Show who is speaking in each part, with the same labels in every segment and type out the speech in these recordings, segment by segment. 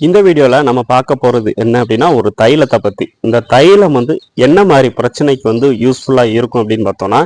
Speaker 1: இந்த வீடியோவில் நம்ம பார்க்க போகிறது என்ன அப்படின்னா ஒரு தைலத்தை பற்றி இந்த தைலம் வந்து என்ன மாதிரி பிரச்சனைக்கு வந்து யூஸ்ஃபுல்லாக இருக்கும் அப்படின்னு பார்த்தோன்னா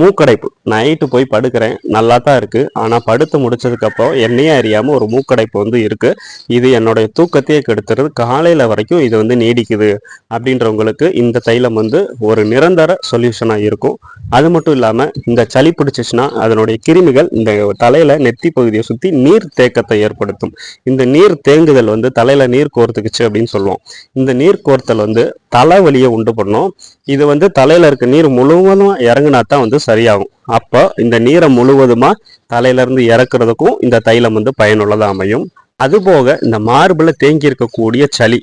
Speaker 1: மூக்கடைப்பு. நைட்டு போய் படுக்கிறேன். நல்லா தான் இருக்கு. ஆனா படுத்து முடிச்சதுக்கப்புறம் என்னையே அறியாம ஒரு மூக்கடைப்பு வந்து இருக்கு. இது என்னுடைய தூக்கத்தையே கெடுத்துறது காலையில வரைக்கும் இது வந்து நீடிக்குது அப்படின்றவங்களுக்கு இந்த தைலம் வந்து ஒரு நிரந்தர சொல்யூஷனா இருக்கும். அது மட்டும் இல்லாமல் இந்த சளி பிடிச்சிச்சுன்னா அதனுடைய கிருமிகள் இந்த தலையில நெத்தி பகுதியை சுற்றி நீர் தேக்கத்தை ஏற்படுத்தும். இந்த நீர் தேங்குதல் வந்து தலையில் நீர் கோர்த்துக்குச்சு அப்படின்னு சொல்லுவோம். இந்த நீர் கோர்த்தல் வந்து தலைவலியை உண்டு பண்ணும். இது வந்து தலையில இருக்க நீர் முழுவதும் இறங்குனா தான் வந்து சரியாகும். அப்போ இந்த நீரை முழுவதுமா தலையிலேருந்து இறக்குறதுக்கும் இந்த தைலம் வந்து பயனுள்ளதாக அமையும். அதுபோக இந்த மார்பில் தேங்கி இருக்கக்கூடிய சளி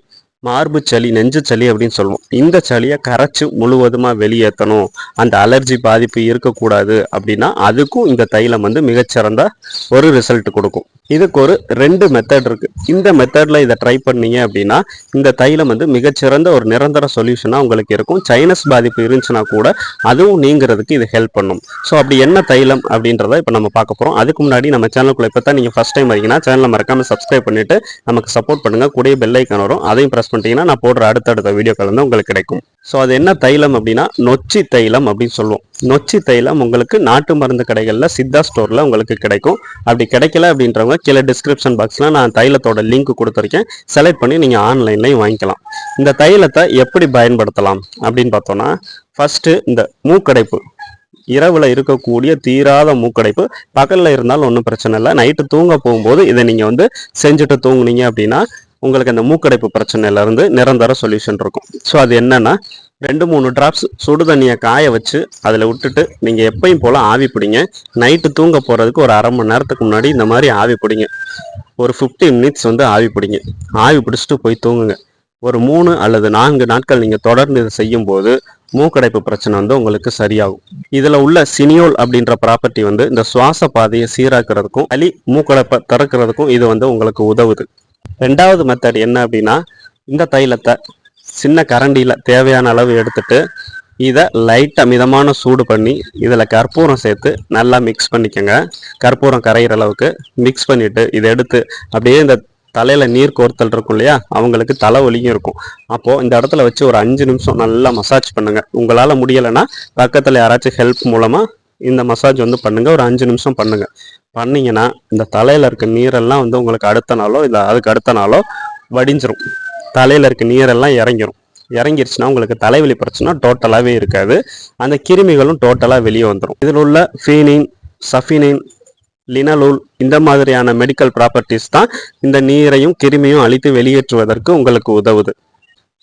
Speaker 1: மார்பு சளி நெஞ்சு சளி அப்படின்னு சொல்லுவோம். இந்த சளியை கரைச்சு முழுவதுமாக வெளியேற்றணும் அந்த அலர்ஜி பாதிப்பு இருக்கக்கூடாது அப்படின்னா அதுக்கும் இந்த தைலம் வந்து மிகச்சிறந்த ஒரு ரிசல்ட் கொடுக்கும். இதுக்கு ஒரு ரெண்டு மெத்தட் இருக்கு. இந்த மெத்தடில் இதை ட்ரை பண்ணீங்க அப்படின்னா இந்த தைலம் வந்து மிகச்சிறந்த ஒரு நிரந்தர சொல்யூஷனாக உங்களுக்கு இருக்கும். சைனஸ் பாதிப்பு இருந்துச்சுன்னா கூட அதுவும் நீங்கிறதுக்கு இது ஹெல்ப் பண்ணும். ஸோ அப்படி என்ன தைலம் அப்படின்றத இப்போ நம்ம பார்க்க போகிறோம் அதுக்கு முன்னாடி நம்ம சேனலுக்குள்ள இப்போ தான் நீங்கள் ஃபஸ்ட் டைம் வரீங்கன்னா சேனலை மறக்காமல் சப்ஸ்கிரைப் பண்ணிட்டு நமக்கு சப்போர்ட் பண்ணுங்கள் கூடிய பெல்லைக்கான வரும். அதையும் ப்ரெஸ் பண்ணிட்டீங்கன்னா நான் போடுற அடுத்தடுத்த வீடியோக்கள் வந்து உங்களுக்கு கிடைக்கும். ஸோ அது என்ன தைலம் அப்படின்னா நொச்சி தைலம் அப்படின்னு சொல்லுவோம். நொச்சி தைலம் உங்களுக்கு நாட்டு மருந்து கடைகளில் சித்தா ஸ்டோரில் உங்களுக்கு கிடைக்கும். அப்படி கிடைக்கல அப்படின்றவங்க கீழே டிஸ்கிரிப்ஷன் பாக்ஸில் நான் தைலத்தோட லிங்க் கொடுத்துருக்கேன். செலக்ட் பண்ணி நீங்கள் ஆன்லைன்லையும் வாங்கிக்கலாம். இந்த தைலத்தை எப்படி பயன்படுத்தலாம் அப்படின்னு பார்த்தோன்னா ஃபஸ்ட்டு இந்த மூக்கடைப்பு. இரவில் இருக்கக்கூடிய தீராத மூக்கடைப்பு. பகலில் இருந்தாலும் ஒன்றும் பிரச்சனை இல்லை. நைட்டு தூங்க போகும்போது இதை நீங்கள் வந்து செஞ்சுட்டு தூங்குனீங்க அப்படின்னா உங்களுக்கு அந்த மூக்கடைப்பு பிரச்சனையில இருந்து நிரந்தர சொல்யூஷன் இருக்கும். ஸோ அது என்னென்னா ரெண்டு மூணு ட்ராப்ஸ் சுடு தண்ணியை காய வச்சு அதில் விட்டுட்டு நீங்கள் எப்பயும் போல் ஆவி பிடிங்க. நைட்டு தூங்க போகிறதுக்கு ஒரு அரை மணி நேரத்துக்கு முன்னாடி இந்த மாதிரி ஆவி பிடிங்க. ஒரு ஃபிஃப்டி மினிட்ஸ் வந்து ஆவி பிடிங்க. ஆவி பிடிச்சிட்டு போய் தூங்குங்க. ஒரு மூணு அல்லது நான்கு நாட்கள் நீங்கள் தொடர்ந்து இதை செய்யும்போது மூக்கடைப்பு பிரச்சனை வந்து உங்களுக்கு சரியாகும். இதில் உள்ள சினியோல் அப்படின்ற ப்ராப்பர்ட்டி வந்து இந்த சுவாச பாதையை சீராக்கிறதுக்கும் அலி மூக்கடைப்பை திறக்கிறதுக்கும் இது வந்து உங்களுக்கு உதவுது. ரெண்டாவது மெத்தட் என்ன அப்படின்னா இந்த தைலத்தை சின்ன கரண்டியில் தேவையான அளவு எடுத்துட்டு இதை லைட்டாக மிதமான சூடு பண்ணி இதில் கற்பூரம் சேர்த்து நல்லா மிக்ஸ் பண்ணிக்கோங்க. கற்பூரம் கரையிற அளவுக்கு மிக்ஸ் பண்ணிவிட்டு இதை எடுத்து அப்படியே இந்த தலையில் நீர் கோர்த்தல் இருக்கும் இல்லையா அவங்களுக்கு தலைவலியும் இருக்கும். அப்போது இந்த இடத்துல வச்சு ஒரு அஞ்சு நிமிஷம் நல்லா மசாஜ் பண்ணுங்கள் உங்களால் முடியலைன்னா பக்கத்தில் யாராச்சும் ஹெல்ப் மூலமாக இந்த மசாஜ் வந்து பண்ணுங்கள் ஒரு அஞ்சு நிமிஷம் பண்ணுங்கள் பண்ணீங்கன்னா இந்த தலையில் இருக்க நீரெல்லாம் வந்து உங்களுக்கு அடுத்த நாளோ இல்லை அதுக்கு அடுத்த நாளோ வடிஞ்சிரும். தலையில் இருக்க நீரெல்லாம் இறங்கிரும். இறங்கிருச்சுன்னா உங்களுக்கு தலைவலி பிரச்சனை டோட்டலாகவே இருக்காது. அந்த கிருமிகளும் டோட்டலாக வெளியே வந்துடும் இதில் உள்ள ஃபீனின் சஃபினின் லினலூல் இந்த மாதிரியான மெடிக்கல் ப்ராப்பர்ட்டிஸ் தான் இந்த நீரையும் கிருமியும் அழித்து வெளியேற்றுவதற்கு உங்களுக்கு உதவுது.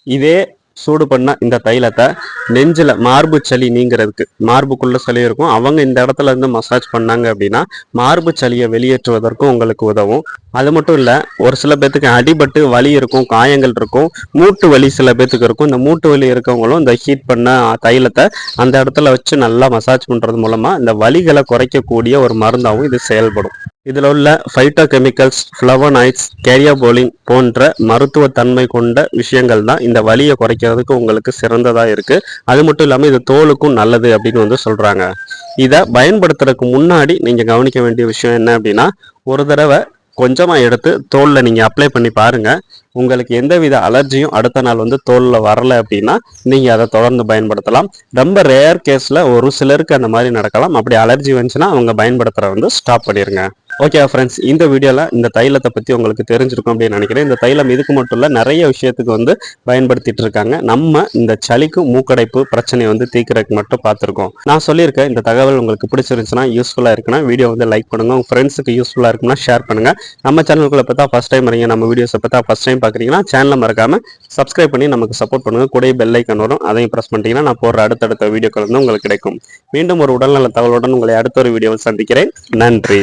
Speaker 1: இதே சூடு பண்ண இந்த தைலத்தை நெஞ்சில் மார்பு சளி நீங்கிறதுக்கு மார்புக்குள்ள சளி இருக்கும். அவங்க இந்த இடத்துல இருந்து மசாஜ் பண்ணாங்க அப்படின்னா மார்பு சளியை வெளியேற்றுவதற்கும் உங்களுக்கு உதவும். அது மட்டும் இல்லை ஒரு சில பேத்துக்கு அடிபட்டு வலி இருக்கும் காயங்கள் இருக்கும் மூட்டு வலி சில பேத்துக்கு இருக்கும். இந்த மூட்டு வலி இருக்கவங்களும் இந்த ஹீட் பண்ண தைலத்தை அந்த இடத்துல வச்சு நல்லா மசாஜ் பண்ணுறது மூலமாக இந்த வலிகளை குறைக்கக்கூடிய ஒரு மருந்தாகவும் இது செயல்படும். இதில் உள்ள ஃபைட்டோ கெமிக்கல்ஸ் ஃப்ளவனாய்ட்ஸ் கேரியாபோலின் போன்ற மருத்துவ தன்மை கொண்ட விஷயங்கள் தான் இந்த வலியை குறைக்கிறதுக்கு உங்களுக்கு சிறந்ததாக இருக்குது அது மட்டும் இல்லாமல் இது தோலுக்கும் நல்லது அப்படின்னு வந்து சொல்கிறாங்க இதை பயன்படுத்துறதுக்கு முன்னாடி நீங்கள் கவனிக்க வேண்டிய விஷயம் என்ன அப்படின்னா ஒரு தடவை கொஞ்சமாக எடுத்து தோலில் நீங்கள் அப்ளை பண்ணி பாருங்கள் உங்களுக்கு எந்தவித அலர்ஜியும் அடுத்த நாள் வந்து தோலில் வரல அப்படின்னா நீங்கள் அதை தொடர்ந்து பயன்படுத்தலாம். ரொம்ப ரேர் கேஸில் ஒரு சிலருக்கு அந்த மாதிரி நடக்கலாம். அப்படி அலர்ஜி வந்துச்சுன்னா அவங்க பயன்படுத்துகிற வந்து ஸ்டாப் பண்ணிடுங்க ஓகே ஃப்ரெண்ட்ஸ் இந்த வீடியோவில் இந்த தைலத்தை பற்றி உங்களுக்கு தெரிஞ்சிருக்கும் அப்படின்னு நினைக்கிறேன். இந்த தைலம் இதுக்கு மட்டும் இல்லை நிறைய விஷயத்துக்கு வந்து பயன்படுத்திட்டு இருக்காங்க. நம்ம இந்த சளிக்கும் மூக்கடைப்பு பிரச்சனையை வந்து தீக்கிறதுக்கு மட்டும் பார்த்துருக்கோம். நான் சொல்லியிருக்கேன் இந்த தகவல் உங்களுக்கு பிடிச்சிருந்துச்சுன்னா யூஸ்ஃபுல்லாக இருக்குன்னா வீடியோ வந்து லைக் பண்ணுங்க. உங்கள் ஃப்ரெண்ட்ஸுக்கு யூஸ்ஃபுல்லாக இருக்குன்னா ஷேர் பண்ணுங்கள் நம்ம சேனலுக்குள்ள பார்த்தா ஃபஸ்ட் டைம் வரீங்க நம்ம வீடியோஸை பார்த்தா ஃபஸ்ட் டைம் பார்க்குறீங்கன்னா சேனலை மறக்காமல் சப்ஸ்கிரைப் பண்ணி நமக்கு சப்போர்ட் பண்ணுங்கள் கூட பெல் ஐக்கன் வரும். அதையும் ப்ரெஸ் பண்ணிட்டீங்கன்னா நான் போடுற அடுத்தடுத்த வீடியோக்கள் வந்து உங்களுக்கு கிடைக்கும். மீண்டும் ஒரு உடல்நல தகவலுடன் உங்களை அடுத்த ஒரு வீடியோவில் சந்திக்கிறேன். நன்றி.